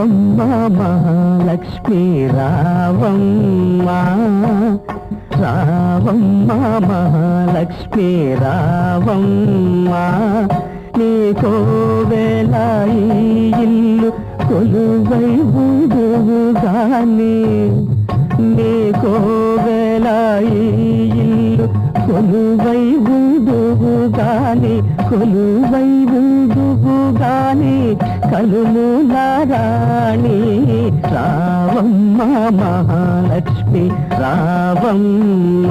రావమ్మ మహాలక్ష్మి రావమ్మ రావమ్మ మహాలక్ష్మి రావమ్మ నీ కోవెల ఇల్లు కొలువై ఉండుగాని నీ కోవెల ఈ ఇల్లు కొలువై ఉండుగాని కొలువై కలుము నారాణి రావమ్మ మహాలక్ష్మి రావమ్మ రావమ్మ